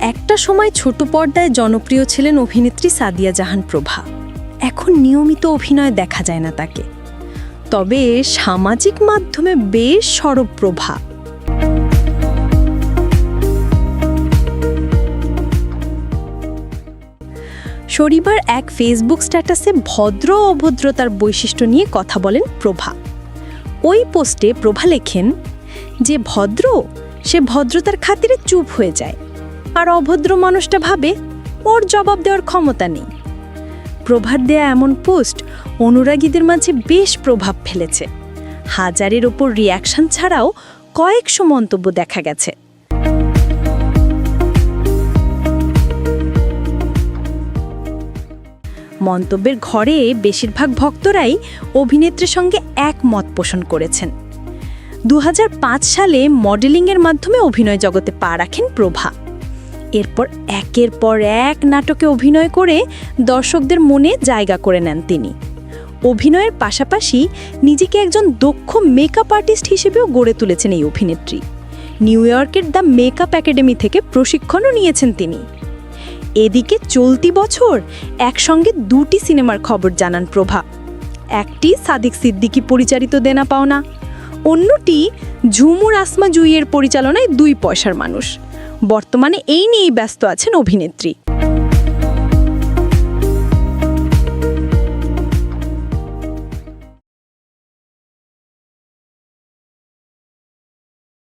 একটা সময় ছোট পর্দায় জনপ্রিয় ছিলেন অভিনেত্রী সাদিয়া জাহান প্রভা। এখন নিয়মিত অভিনয় দেখা যায় না তাকে। তবে সামাজিক মাধ্যমে বেশ সরব প্রভা। শনিবার এক ফেসবুক স্ট্যাটাসে ভদ্র অভদ্রতার বৈশিষ্ট্য নিয়ে কথা বলেন প্রভা। ওই পোস্টে প্রভা লেখেন যে ভদ্র, সে ভদ্রতার খাতিরে চুপ হয়ে যায়। আর অভদ্র মানুষটা ভাবে, ওর জবাব দেওয়ার ক্ষমতা নেই। প্রভার দেয়া এমন পোস্ট অনুরাগীদের মাঝে বেশ প্রভাব ফেলেছে। হাজারের ওপর রিয়াকশন ছাড়াও কয়েকশো মন্তব্য দেখা গেছে। মন্তব্যের ঘরে বেশিরভাগ ভক্তরাই অভিনেত্রীর সঙ্গে একমত পোষণ করেছেন। দু হাজার পাঁচ সালে মডেলিংয়ের মাধ্যমে অভিনয় জগতে পা রাখেন প্রভা। এরপর একের পর এক নাটকে অভিনয় করে দর্শকদের মনে জায়গা করে নেন তিনি। অভিনয়ের পাশাপাশি নিজেকে একজন দক্ষ মেকআপ আর্টিস্ট হিসেবেও গড়ে তুলেছেন এই অভিনেত্রী। নিউ ইয়র্কের দ্য মেকআপ একাডেমি থেকে প্রশিক্ষণও নিয়েছেন তিনি। এদিকে চলতি বছর একসঙ্গে দুটি সিনেমার খবর জানান প্রভা। একটি সাদিক সিদ্দিকি পরিচালিত দেনা পাওনা অন্যটি ঝুমুর আসমা জুইয়ের পরিচালনায় দুই পয়সার মানুষ। বর্তমানে এই নিয়েই ব্যস্ত আছেন অভিনেত্রী।